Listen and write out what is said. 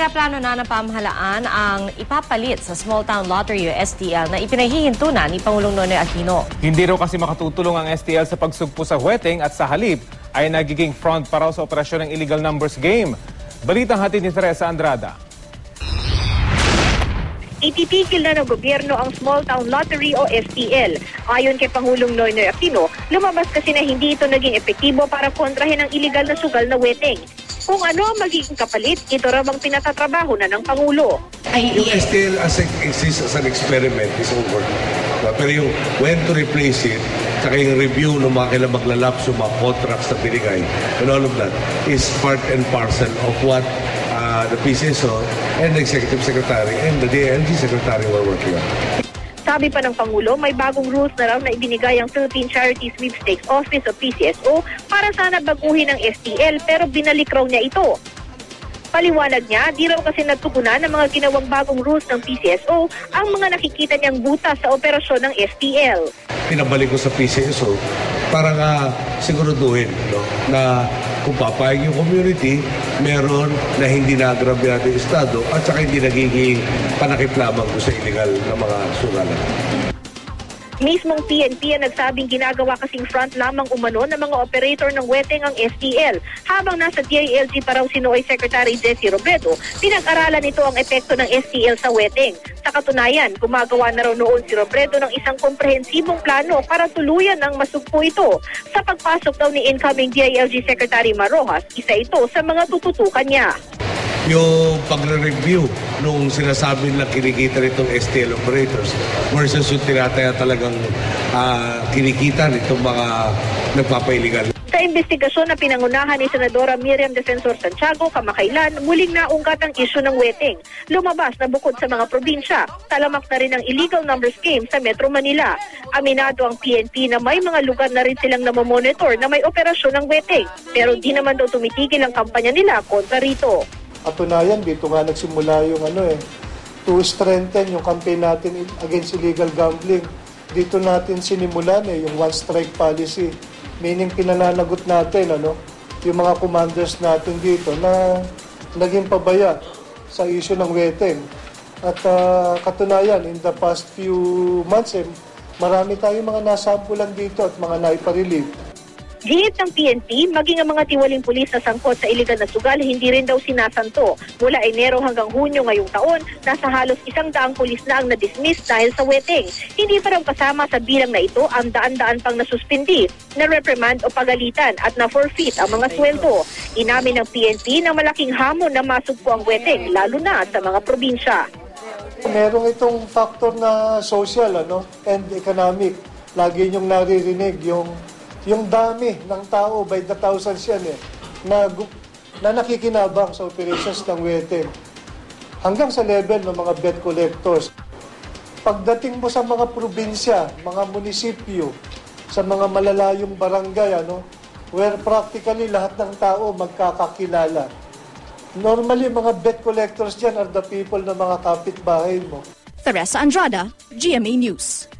Pinaplano na ng pamahalaan ang ipapalit sa Small Town Lottery o STL na ipinahihinto na ni Pangulong Nonoy Aquino. Hindi raw kasi makatutulong ang STL sa pagsugpo sa Hueteng at sa halip ay nagiging front para sa operasyon ng illegal numbers game. Balitang hatid ni Teresa Andrada. Ititigil na ng gobyerno ang Small Town Lottery o STL. Ayon kay Pangulong Noynoy Aquino, lumabas kasi na hindi ito naging epektibo para kontrahin ang iligal na sugal na weteng. Kung ano ang magiging kapalit, ito raw ang pinatatrabaho na ng Pangulo. Yung STL as exists as an experiment is over. Pero yung when to replace it, saka yung review ng mga kailang maglalapse yung mga contracts na binigay, and all of that is part and parcel of what uh, the PCSO and the Executive Secretary and the DLG Secretary were working on. Sabi pa ng Pangulo, may bagong rules na raw na ibinigay ang Philippine Charity Sweepstakes Office o PCSO para sana baguhin ang STL pero binalik raw niya ito. Paliwanag niya, di raw kasi natugunan ng mga ginawang bagong rules ng PCSO ang mga nakikita niyang butas sa operasyon ng STL. Pinabalik ko sa PCSO para nga siguraduhin no, na kung papayag yung community, meron na hindi naagrabyado yung Estado at saka hindi nagiging panakip lamang sa illegal na mga sugalan. Mismong PNP ang nagsabing ginagawa kasing front lamang umano ng mga operator ng weteng ang STL. Habang nasa DILG pa raw si Noy Secretary Jesse Robredo, pinag-aralan nito ang epekto ng STL sa weteng. Sa katunayan, gumagawa na raw noon si Robredo ng isang komprehensibong plano para tuluyan ang masugpo ito. Sa pagpasok daw ni incoming DILG Secretary Marojas, isa ito sa mga tututukan niya. Yung pagre-review nung sinasabi na kinikita nitong STL operators versus yung tinataya talagang ah, kinikita nitong mga nagpapailigal. Sa investigasyon na pinangunahan ni Senadora Miriam Defensor Santiago kamakailan, muling naungkat ang isyu ng weteng. Lumabas na bukod sa mga probinsya, talamak na rin ang illegal numbers game sa Metro Manila. Aminado ang PNP na may mga lugar na rin silang namomonitor na may operasyon ng weteng. Pero di naman daw tumitigil ang kampanya nila kontra rito. Katunayan, dito nga nagsimula yung ano eh, to strengthen yung campaign natin against illegal gambling. Dito natin sinimulan eh, yung one strike policy. Meaning pinananagot natin ano, yung mga commanders natin dito na naging pabaya sa issue ng weteng. At ah, katunayan, in the past few months, eh, marami tayong mga nasampulan dito at mga naiparelieve. Gihit ng PNP, maging ang mga tiwaling pulis na sangkot sa iligal na sugal, hindi rin daw sinasanto. Mula Enero hanggang Hunyo ngayong taon, nasa halos isang daang pulis na ang na-dismiss dahil sa weteng. Hindi pa raw kasama sa bilang na ito ang daan-daan pang nasuspindi, na reprimand o pagalitan at na-forfeit ang mga sweldo. Inamin ng PNP na malaking hamon na masugpo ang weteng, lalo na sa mga probinsya. Merong itong factor na social ano and economic. Lagi niyong naririnig yung yung dami ng tao by the thousands yan eh na, na nakikinabang sa operations ng weteng hanggang sa level ng mga bet collectors. Pagdating mo sa mga probinsya, mga munisipyo, sa mga malalayong barangay, ano, where practically lahat ng tao magkakakilala. Normally, mga bet collectors dyan are the people na mga kapitbahay mo. Teresa Andrada, GMA News.